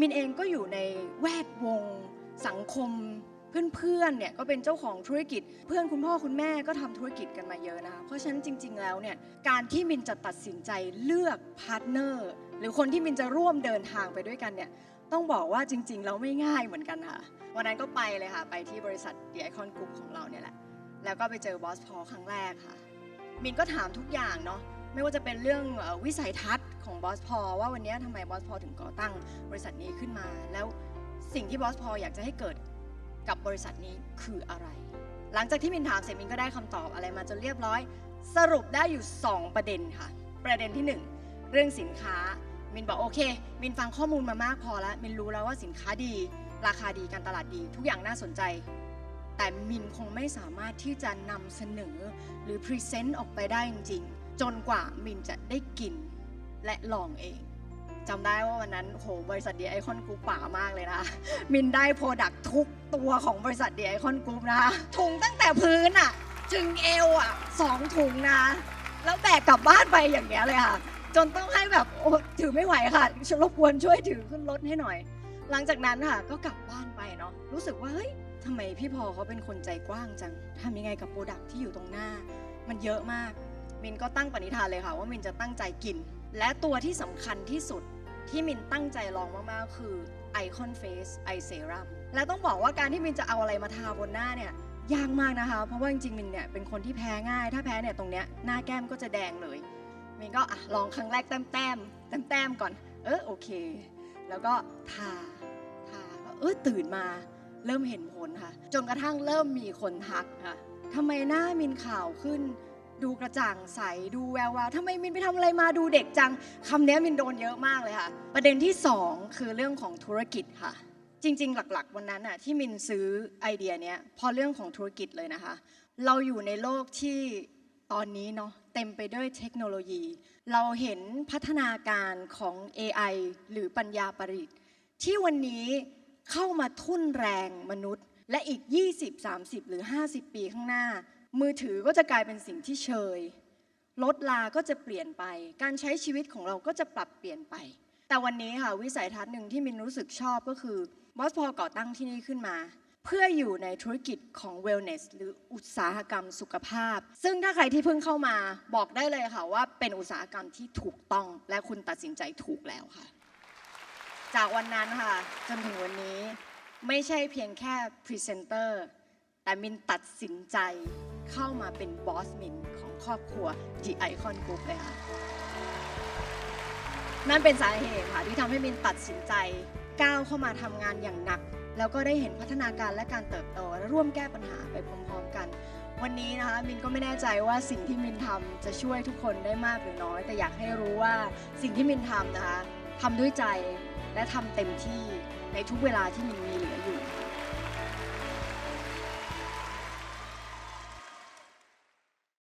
มินเองก็อยู่ในแวดวงสังคมเพื่อนๆเนี่ยก็เป็นเจ้าของธุรกิจ เพื่อนคุณพ่อคุณแม่ก็ทำธุรกิจกันมาเยอะนะคะเพราะฉะนั้นจริง ๆ แล้วเนี่ยการที่มินจะตัดสินใจเลือกพาร์ทเนอร์หรือคนที่มินจะร่วมเดินทางไปด้วยกันเนี่ยต้องบอกว่าจริง ๆ แล้วไม่ง่ายเหมือนกันค่ะวันนั้นก็ไปเลยค่ะ ไปที่บริษัท The Icon Group ของเราเนี่ยแหละแล้วก็ไปเจอบอสพอครั้งแรกค่ะมินก็ถามทุกอย่างเนาะ ไม่ว่าจะเป็นเรื่องวิสัยทัศน์ของบอสพอว่าวันนี้ทำไมบอสพอถึงก่อตั้งบริษัทนี้ขึ้นมา แล้วสิ่งที่บอสพออยากจะให้เกิดกับบริษัทนี้คืออะไร หลังจากที่มินถามเสร็จมินก็ได้คำตอบอะไรมาจนเรียบร้อย สรุปได้อยู่ 2 ประเด็นค่ะ ประเด็นที่ 1 เรื่องสินค้า มินบอกโอเค มินฟังข้อมูลมามากพอแล้วมินรู้แล้วว่าสินค้าดี ราคาดีการตลาดดี ทุกอย่างน่าสนใจ แต่มินคงไม่สามารถที่จะนำเสนอหรือพรีเซนต์ออกไปได้จริงๆ จนกว่ามินจะได้กินและลองเองจำได้ว่าวันนั้นโหบริษัทดีไอคอนกรุ๊ปป่ามากเลยนะ มินได้โปรดักทุกตัวของบริษัทดีไอคอนกรุ๊ปนะถุงตั้งแต่พื้นอะถึงเอวอะสองถุงนะ แล้วแบกกลับบ้านไปอย่างเงี้ยเลยค่ะ จนต้องให้แบบโอ้ถือไม่ไหวค่ะรบกวนช่วยถือขึ้นรถให้หน่อย หลังจากนั้นค่ะก็กลับบ้านไปเนาะรู้สึกว่าเฮ้ยทำไมพี่พอเขาเป็นคนใจกว้างจังทำยังไงกับโปรดักที่อยู่ตรงหน้า มันเยอะมาก มินก็ตั้งปณิธานเลยค่ะว่ามินจะตั้งใจกิน และตัวที่สำคัญที่สุดที่มินตั้งใจลองมากๆคือ Icon Face Eye Serum และต้องบอกว่าการที่มินจะเอาอะไรมาทาบนหน้าเนี่ยยากมากนะคะ เพราะว่าจริงๆมินเนี่ยเป็นคนที่แพ้ง่าย ถ้าแพ้เนี่ยตรงเนี้ยหน้าแก้มก็จะแดงเลยมินก็อลองครั้งแรกแต้มแต้มแต้มแต้มก่อน เออโอเค แล้วก็ทาทาก็เออตื่นมาเริ่มเห็นผลค่ะ จนกระทั่งเริ่มมีคนทักค่ะทำไมหน้ามินขาวขึ้น ดูกระจ่างใสดูแวววาวทำไมมินไปทำอะไรมาดูเด็กจังคำนี้มินโดนเยอะมากเลยค่ะ ประเด็นที่สองคือเรื่องของธุรกิจค่ะ จริง ๆ หลักๆ วันนั้นน่ะที่มินซื้อไอเดียเนี้ยพอเรื่องของธุรกิจเลยนะคะ เราอยู่ในโลกที่ตอนนี้เนาะเต็มไปด้วยเทคโนโลยี เราเห็นพัฒนาการของ AI หรือปัญญาประดิษฐ์ที่วันนี้เข้ามาทุ่นแรงมนุษย์ และอีก 20 30 หรือ 50 ปีข้างหน้า มือถือก็จะกลายเป็นสิ่งที่เชยรถลาก็จะเปลี่ยนไป การใช้ชีวิตของเราก็จะปรับเปลี่ยนไป แต่วันนี้ค่ะวิสัยทัศน์หนึ่งที่มินรู้สึกชอบก็คือบอสพอก่อตั้งที่นี่ขึ้นมา เพื่ออยู่ในธุรกิจของ wellness หรืออุตสาหกรรมสุขภาพ ซึ่งถ้าใครที่เพิ่งเข้ามาบอกได้เลยค่ะว่าเป็นอุตสาหกรรมที่ถูกต้อง และคุณตัดสินใจถูกแล้วค่ะ จากวันนั้นค่ะจนถึงวันนี้ไม่ใช่เพียงแค่พรีเซนเตอร์แต่มินตัดสินใจ เข้ามาเป็นบอสมินของครอบครัว The Icon Group เลยค่ะ นั่นเป็นสาเหตุค่ะที่ทำให้มินตัดสินใจก้าวเข้ามาทำงานอย่างหนัก แล้วก็ได้เห็นพัฒนาการและการเติบโตและร่วมแก้ปัญหาไปพร้อมๆกัน วันนี้นะคะมินก็ไม่แน่ใจว่าสิ่งที่มินทำจะช่วยทุกคนได้มากหรือน้อย แต่อยากให้รู้ว่าสิ่งที่มินทำนะคะทำด้วยใจและทำเต็มที่ในทุกเวลาที่มินมีเหลืออยู่